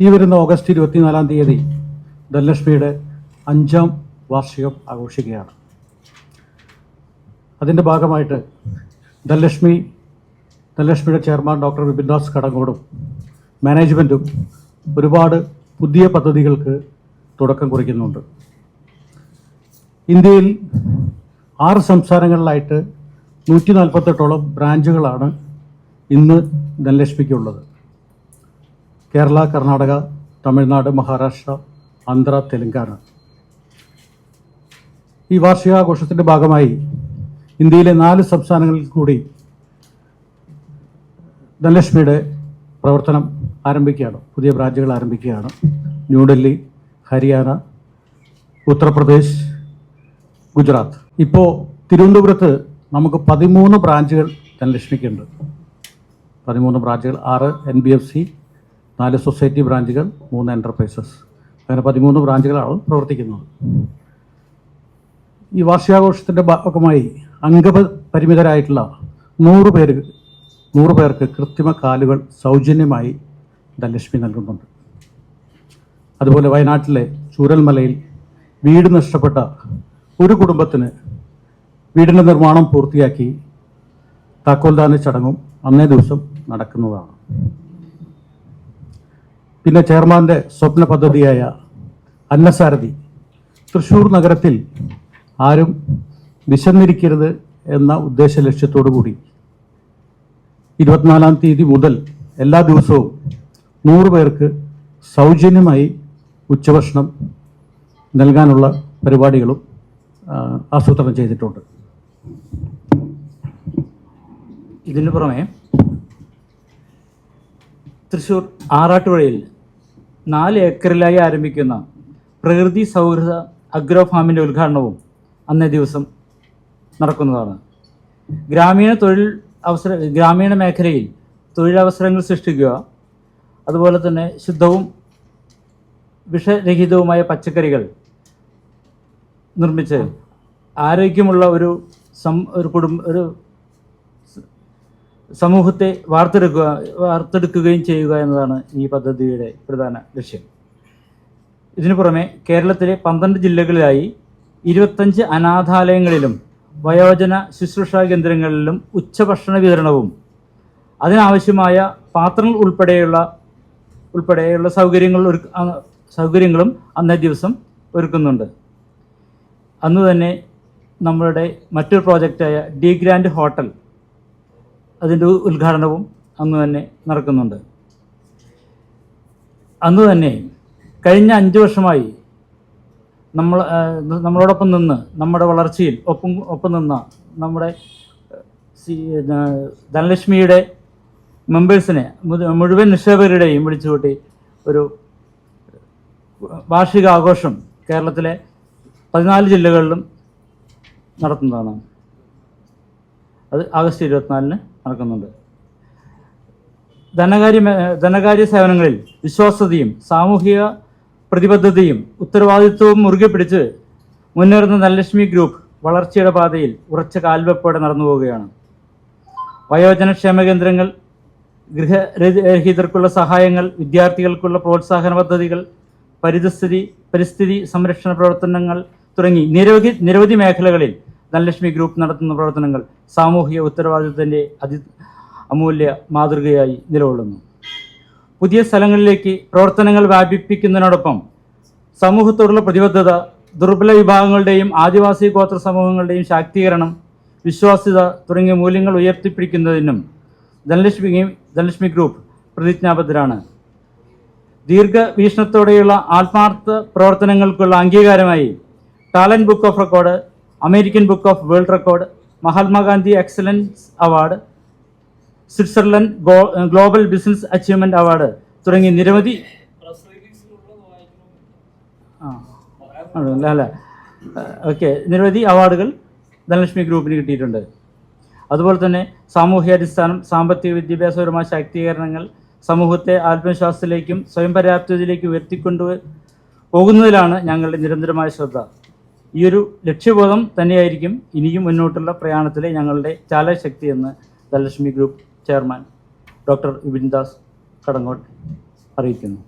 ഈ വരുന്ന ഓഗസ്റ്റ് ഇരുപത്തിനാലാം തീയതി ധനലക്ഷ്മിയുടെ അഞ്ചാം വാർഷികം ആഘോഷിക്കുകയാണ്. അതിന്റെ ഭാഗമായിട്ട് ധനലക്ഷ്മി ധനലക്ഷ്മിയുടെ ചെയർമാൻ ഡോക്ടർ വിപിൻദാസ് കടങ്ങോടും മാനേജ്മെന്റും ഒരുപാട് പുതിയ പദ്ധതികൾക്ക് തുടക്കം കുറിക്കുന്നുണ്ട്. ഇന്ത്യയിൽ ആറ് സംസ്ഥാനങ്ങളിലായിട്ട് നൂറ്റി നാൽപ്പത്തെട്ടോളം ബ്രാഞ്ചുകളാണ് ഇന്ന് ധനലക്ഷ്മിക്കുള്ളത്. കേരള കർണാടക തമിഴ്നാട് മഹാരാഷ്ട്ര ആന്ധ്ര തെലങ്കാന. ഈ വാർഷികാഘോഷത്തിന്റെ ഭാഗമായി ഇന്ത്യയിലെ നാല് സംസ്ഥാനങ്ങളിൽ കൂടി ധനലക്ഷ്മിയുടെ പ്രവർത്തനം ആരംഭിക്കുകയാണ്. പുതിയ ബ്രാഞ്ചുകൾ ആരംഭിക്കുകയാണ്. ന്യൂഡൽഹി ഹരിയാന ഉത്തർപ്രദേശ് ഗുജറാത്ത്. ഇപ്പോൾ തിരുവനന്തപുരത്ത് നമുക്ക് പതിമൂന്ന് ബ്രാഞ്ചുകൾ ധനലക്ഷ്മിക്കുണ്ട്. പതിമൂന്ന് ബ്രാഞ്ചുകൾ. ആറ് എൻ ബി എഫ് സി നാല് സൊസൈറ്റി ബ്രാഞ്ചുകൾ മൂന്ന് എന്റർപ്രൈസസ് അങ്ങനെ പതിമൂന്ന് ബ്രാഞ്ചുകളാണ് പ്രവർത്തിക്കുന്നത്. ഈ വാർഷികാഘോഷത്തിന്റെ ഭാഗമായി അംഗപരിമിതരായിട്ടുള്ള നൂറ് പേര് നൂറ് പേർക്ക് കൃത്രിമ കാലുകൾ സൗജന്യമായി ധനലക്ഷ്മി നൽകുന്നുണ്ട്. അതുപോലെ വയനാട്ടിലെ ചൂരൽമലയിൽ വീട് നഷ്ടപ്പെട്ട ഒരു കുടുംബത്തിന് വീടിന്റെ നിർമ്മാണം പൂർത്തിയാക്കി താക്കോൽദാന ചടങ്ങും അന്നേ ദിവസം നടക്കുന്നതാണ്. പിന്നെ ചെയർമാന്റെ സ്വപ്ന പദ്ധതിയായ അന്നസാരഥി. തൃശ്ശൂർ നഗരത്തിൽ ആരും വിശന്നിരിക്കരുത് എന്ന ഉദ്ദേശ ലക്ഷ്യത്തോടു കൂടി. ഇരുപത്തിനാലാം തീയതി മുതൽ എല്ലാ ദിവസവും നൂറ് പേർക്ക് സൗജന്യമായി ഉച്ചഭക്ഷണം നൽകാനുള്ള പരിപാടികളും ആസൂത്രണം ചെയ്തിട്ടുണ്ട്. ഇതിനു പുറമെ തൃശ്ശൂർ ആറാട്ടുപുഴയിൽ നാല് ഏക്കറിലായി ആരംഭിക്കുന്ന പ്രകൃതി സൗഹൃദ അഗ്രോ ഫാമിന്റെ ഉദ്ഘാടനവും അന്നേ ദിവസം നടക്കുന്നതാണ്. ഗ്രാമീണ തൊഴിൽ അവസര ഗ്രാമീണ മേഖലയിൽ തൊഴിലവസരങ്ങൾ സൃഷ്ടിക്കുക അതുപോലെ തന്നെ ശുദ്ധവും വിഷരഹിതവുമായ പച്ചക്കറികൾ നിർമ്മിച്ച് ആരോഗ്യമുള്ള ഒരു സം ഒരു കുടുംബ ഒരു സമൂഹത്തെ വാർത്തെടുക്കുക വാർത്തെടുക്കുകയും ചെയ്യുക എന്നതാണ് ഈ പദ്ധതിയുടെ പ്രധാന ലക്ഷ്യം. ഇതിനു പുറമെ കേരളത്തിലെ പന്ത്രണ്ട് ജില്ലകളിലായി ഇരുപത്തഞ്ച് അനാഥാലയങ്ങളിലും വയോജന ശുശ്രൂഷാ കേന്ദ്രങ്ങളിലും ഉച്ചഭക്ഷണ വിതരണവും അതിനാവശ്യമായ പാത്രങ്ങൾ ഉൾപ്പെടെയുള്ള ഉൾപ്പെടെയുള്ള സൗകര്യങ്ങൾ ഒരു സൗകര്യങ്ങളും അന്നേ ദിവസം ഒരുക്കുന്നുണ്ട്. അന്ന് തന്നെ നമ്മളുടെ മറ്റൊരു പ്രോജക്റ്റായ ഡി ഗ്രാൻഡ് ഹോട്ടൽ അതിന്റെ ഉദ്ഘാടനവും അന്ന് തന്നെ നടക്കുന്നുണ്ട്. അന്ന് തന്നെ കഴിഞ്ഞ അഞ്ച് വർഷമായി നമ്മൾ നമ്മളോടൊപ്പം നിന്ന് നമ്മുടെ വളർച്ചയിൽ ഒപ്പം ഒപ്പം നിന്ന നമ്മുടെ ധനലക്ഷ്മിയുടെ മെമ്പേഴ്സിനെ മുഴു- മുഴുവൻ നിക്ഷേപകരുടെയും വിളിച്ചുകൂട്ടി ഒരു വാർഷിക ആഘോഷം കേരളത്തിലെ പതിനാല് ജില്ലകളിലും നടത്തുന്നതാണ്. അത് ആഗസ്റ്റ് ഇരുപത്തിനാലിന് നടക്കുന്നുണ്ട്. ധനകാര്യ ധനകാര്യ സേവനങ്ങളിൽ വിശ്വാസ്യതയും സാമൂഹിക പ്രതിബദ്ധതയും ഉത്തരവാദിത്വവും മുറുകെ പിടിച്ച് മുന്നേറുന്ന ധനലക്ഷ്മി ഗ്രൂപ്പ് വളർച്ചയുടെ പാതയിൽ ഉറച്ച കാൽവെപ്പോടെ നടന്നു പോവുകയാണ്. വയോജന ക്ഷേമ കേന്ദ്രങ്ങൾ ഗൃഹരഹിതർക്കുള്ള സഹായങ്ങൾ വിദ്യാർത്ഥികൾക്കുള്ള പ്രോത്സാഹന പദ്ധതികൾ പരിതസ്ഥിതി പരിസ്ഥിതി സംരക്ഷണ പ്രവർത്തനങ്ങൾ തുടങ്ങി നിരവധി നിരവധി മേഖലകളിൽ ധനലക്ഷ്മി ഗ്രൂപ്പ് നടത്തുന്ന പ്രവർത്തനങ്ങൾ സാമൂഹിക ഉത്തരവാദിത്വത്തിന്റെ അതി അമൂല്യ മാതൃകയായി നിലകൊള്ളുന്നു. പുതിയ സ്ഥലങ്ങളിലേക്ക് പ്രവർത്തനങ്ങൾ വ്യാപിപ്പിക്കുന്നതിനോടൊപ്പം സമൂഹത്തോടുള്ള പ്രതിബദ്ധത ദുർബല വിഭാഗങ്ങളുടെയും ആദിവാസി ഗോത്ര സമൂഹങ്ങളുടെയും ശാക്തീകരണം വിശ്വാസ്യത തുടങ്ങിയ മൂല്യങ്ങൾ ഉയർത്തിപ്പിടിക്കുന്നതിനും ധനലക്ഷ്മി ധനലക്ഷ്മി ഗ്രൂപ്പ് പ്രതിജ്ഞാബദ്ധരാണ്. ദീർഘവീക്ഷണത്തോടെയുള്ള ആത്മാർത്ഥ പ്രവർത്തനങ്ങൾക്കുള്ള അംഗീകാരമായി talent book of record American book of world record Mahatma Gandhi excellence award Switzerland global business achievement award തുടങ്ങി നിരവധി അല്ല? അല്ല ഓക്കെ. നിരവധി അവാർഡുകൾ ധനലക്ഷ്മി ഗ്രൂപ്പിന് കിട്ടിയിട്ടുണ്ട്. അതുപോലെ തന്നെ സാമൂഹ്യാടിസ്ഥാനം സാമ്പത്തിക വിദ്യാഭ്യാസപരമായ ശാക്തീകരണങ്ങൾ സമൂഹത്തെ ആത്മവിശ്വാസത്തിലേക്കും സ്വയം പര്യാപ്തതയിലേക്കും ഉയർത്തിക്കൊണ്ടു പോകുന്നതിലാണ് ഞങ്ങളുടെ നിരന്തരമായ ശ്രദ്ധ. ഈ ഒരു ലക്ഷ്യബോധം തന്നെയായിരിക്കും ഇനിയും മുന്നോട്ടുള്ള പ്രയാണത്തിലെ ഞങ്ങളുടെ ചാലശക്തി എന്ന് Dhanalakshmi group chairman doctor Vipin Das Kadangode അറിയിക്കുന്നു.